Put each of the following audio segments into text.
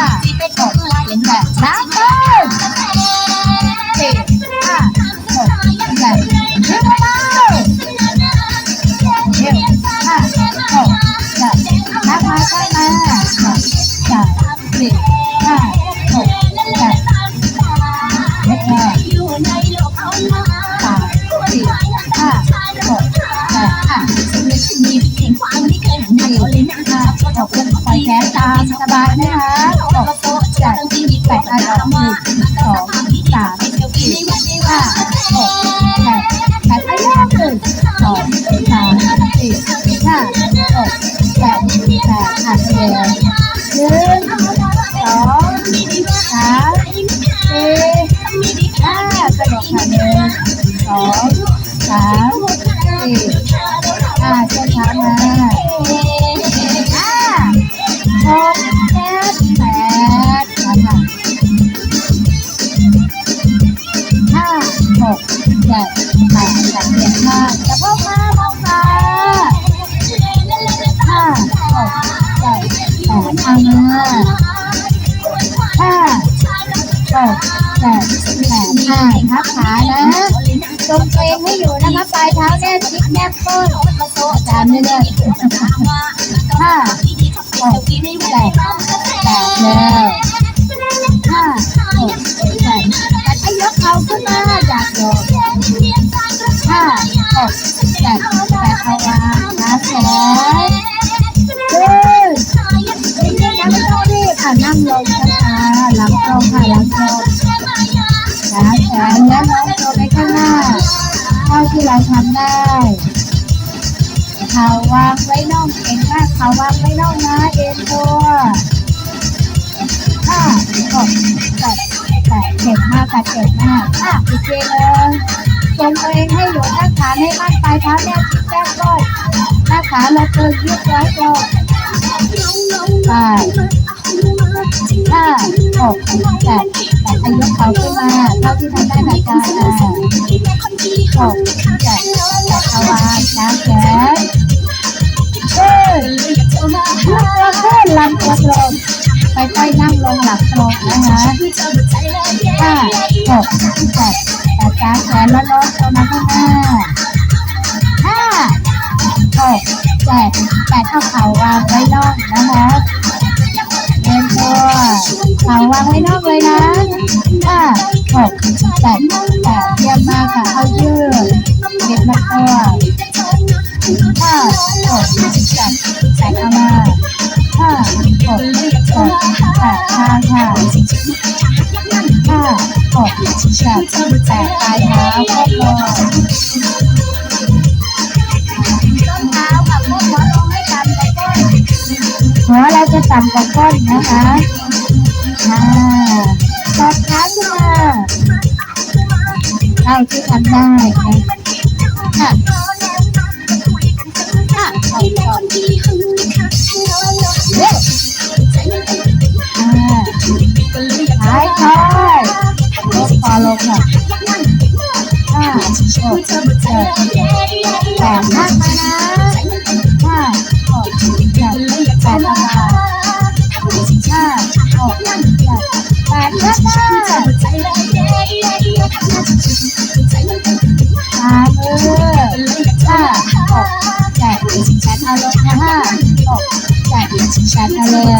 ห้าหกแปดนับเล ห้าหกเจ็ดแปดเอามาห้าหกเจ็ดแปดห้าทับขานะตรงเองให้อยู่นะคะปลายเท้าแนบชิดแนบก้นอาจารย์เรื่อยๆห้าหกแปดแปดแล้วห้าหกแปดแต่ถ้ยกเขาขึ้นมาอยากโดดห้าหกแปดแปดเอาวางขาแขน ยืดนิ่งๆนะไม่ต้องรีบอะนั่งลงช้าๆหลังตรงค่ะหลังตรงขาแขนและน้องตัวไปข้างหน้า เท่าที่เราทำได้เขาวางไว้น่องเก่งมากเขาวางไว้น่องนะเอ็นตัวห้าหกแปดแปดเก่งมากค่ะเก่งมากอะอีกทีหนึงทรงตัวเองให้อยู่หน้าขาให้มั่นปลายเท้าแนบแก้มก้อยหน้าขาเราเติมยืดไว้ก่อน ไปห้าหกแปดแปดอายุเขาขึ้นมาเท่าที่ทำได้นะจ๊ะอะหกแปดแปดเอาวางน้ำแขนขึ้นยกตัวขึ้นลำตัวตรงค่อยนั่งลงหลังตรงนะคะห้าหกแปด แปดแปดเอาเข่าวางไว้นอกนะคะเรียนตัวเข่าวางไว้นอกเลยนะห้าหก วเราจะต่ำกว่าก้นนะคะอ่ากดขาขึ้นมาเท่าที่ทำได้นะค่ะค่ะขอบคุณเร็วอ่าหายคอยลงคอลงค่ะห้า จ็ดเอาเลย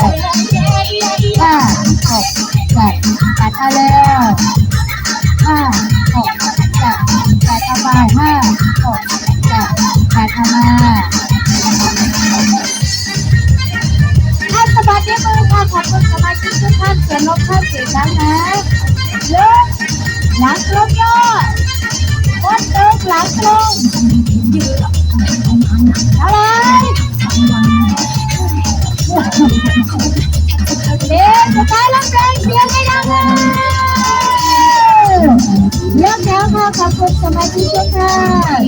ห้าหกจัดแปดเอาเลยห้าหกจัดแปดเอาไปห้าหกจัดแปดเอามาให้สบัดนิ้วมือค่ะขอบคุณสมาชิกทุกท่านเสียงนกท่านเสียงดังนะ ขอบคุณสมาชิกทุกท่าน